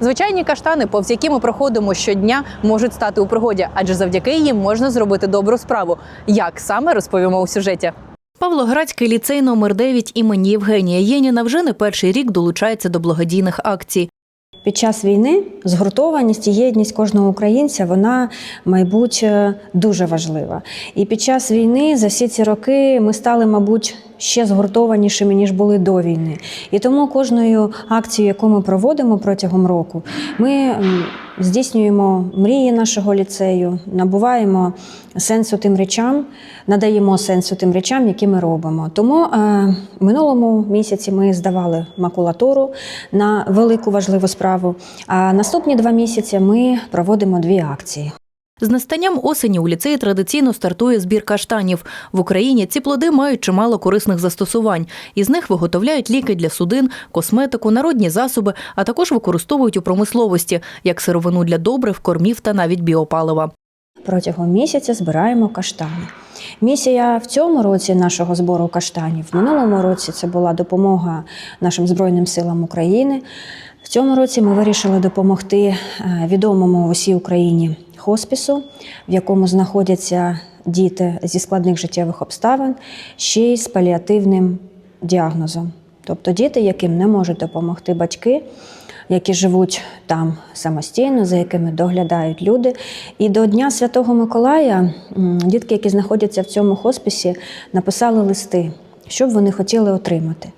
Звичайні каштани, повз які ми проходимо щодня, можуть стати у пригоді, адже завдяки їм можна зробити добру справу. Як саме розповімо у сюжеті? Павлоградський ліцей номер 9 імені Євгенія Єніна вже не перший рік долучається до благодійних акцій. Під час війни згуртованість і єдність кожного українця вона, мабуть, е, дуже важлива. І під час війни за всі ці роки ми стали, мабуть, ще згуртованішими ніж були до війни. І тому кожною акцією, яку ми проводимо протягом року, ми здійснюємо мрії нашого ліцею, набуваємо сенсу тим речам, надаємо сенсу тим речам, які ми робимо. Тому е, минулому місяці ми здавали макулатуру на велику важливу справу. А наступні два місяці ми проводимо дві акції. З настанням осені у ліцеї традиційно стартує збір каштанів. В Україні ці плоди мають чимало корисних застосувань. Із них виготовляють ліки для судин, косметику, народні засоби, а також використовують у промисловості як сировину для добрив, кормів та навіть біопалива. Протягом місяця збираємо каштани. Місія в цьому році нашого збору каштанів. В минулому році це була допомога нашим Збройним силам України. В цьому році ми вирішили допомогти е, відомому усій Україні хоспісу, в якому знаходяться діти зі складних життєвих обставин, ще й з паліативним діагнозом. Тобто діти, яким не можуть допомогти батьки, які живуть там самостійно, за якими доглядають люди. І до Дня Святого Миколая дітки, які знаходяться в цьому хосписі, написали листи, що б вони хотіли отримати.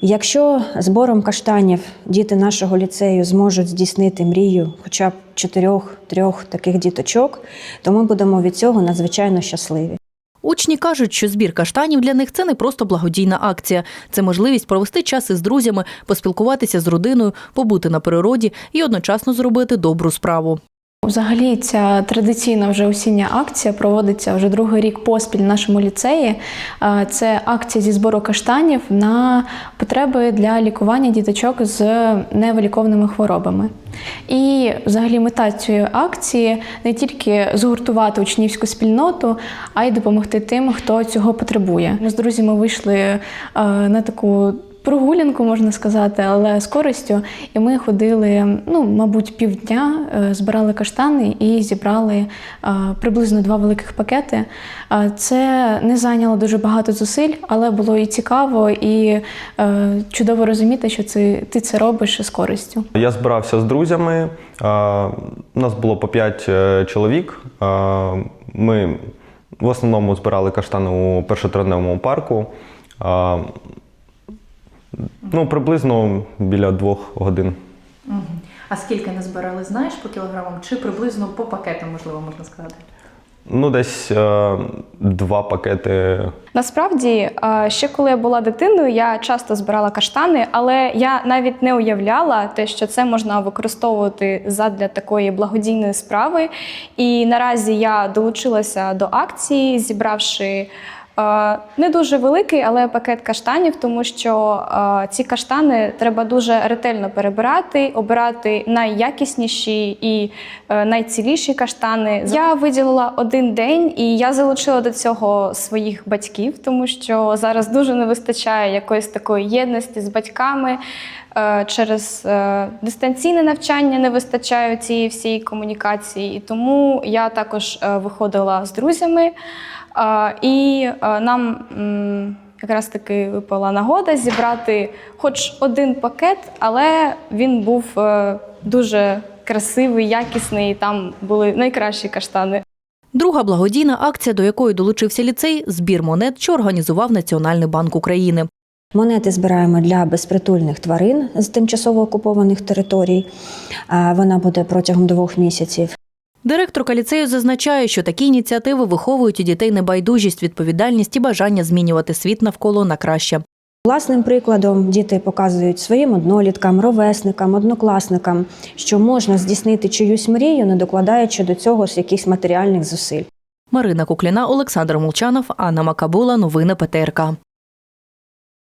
Якщо збором каштанів діти нашого ліцею зможуть здійснити мрію хоча б чотирьох-трьох таких діточок, то ми будемо від цього надзвичайно щасливі. Учні кажуть, що збір каштанів для них це не просто благодійна акція, це можливість провести час із друзями, поспілкуватися з родиною, побути на природі і одночасно зробити добру справу. Взагалі, ця традиційна вже осіння акція проводиться вже другий рік поспіль в нашому ліцеї. Це акція зі збору каштанів на потреби для лікування діточок з невиліковними хворобами. І взагалі мета цієї акції не тільки згуртувати учнівську спільноту, а й допомогти тим, хто цього потребує. Ми з друзями вийшли на таку прогулянку, можна сказати, але з користю. І ми ходили, ну, мабуть, півдня, е, збирали каштани і зібрали е, приблизно два великих пакети. Е, Це не зайняло дуже багато зусиль, але було і цікаво, і чудово розуміти, що це, ти це робиш з користю. Я збирався з друзями. У нас було по 5 чоловік. Ми в основному збирали каштани у першотравневому парку. Ну, приблизно біля двох годин. А скільки не збирали, знаєш, по кілограмам чи приблизно по пакетам, можливо, можна сказати? Ну, десь е, два пакети Насправді, е, ще коли я була дитиною, я часто збирала каштани, але я навіть не уявляла те, що це можна використовувати задля такої благодійної справи. І наразі я долучилася до акції, зібравши. Не дуже великий, але пакет каштанів, тому що ці каштани треба дуже ретельно перебирати, обирати найякісніші і е, найціліші каштани. Я виділила один день, і я залучила до цього своїх батьків, тому що зараз дуже не вистачає якоїсь такої єдності з батьками. Е, Через е, дистанційне навчання не вистачає цієї всієї комунікації, і тому я також виходила з друзями, і нам якраз таки випала нагода зібрати хоч один пакет, але він був е, дуже красивий, якісний. і Там були найкращі каштани. Друга благодійна акція, до якої долучився ліцей збір монет, що організував Національний банк України. Монети збираємо для безпритульних тварин з тимчасово окупованих територій. А Вона буде протягом двох місяців. Директорка ліцею зазначає, що такі ініціативи виховують у дітей небайдужість, відповідальність і бажання змінювати світ навколо на краще. Власним прикладом діти показують своїм одноліткам, ровесникам, однокласникам, що можна здійснити чиюсь мрію, не докладаючи до цього ж якихось матеріальних зусиль. Марина Кукліна, Олександр Молчанов, Анна Макабула. Новини ПТРК.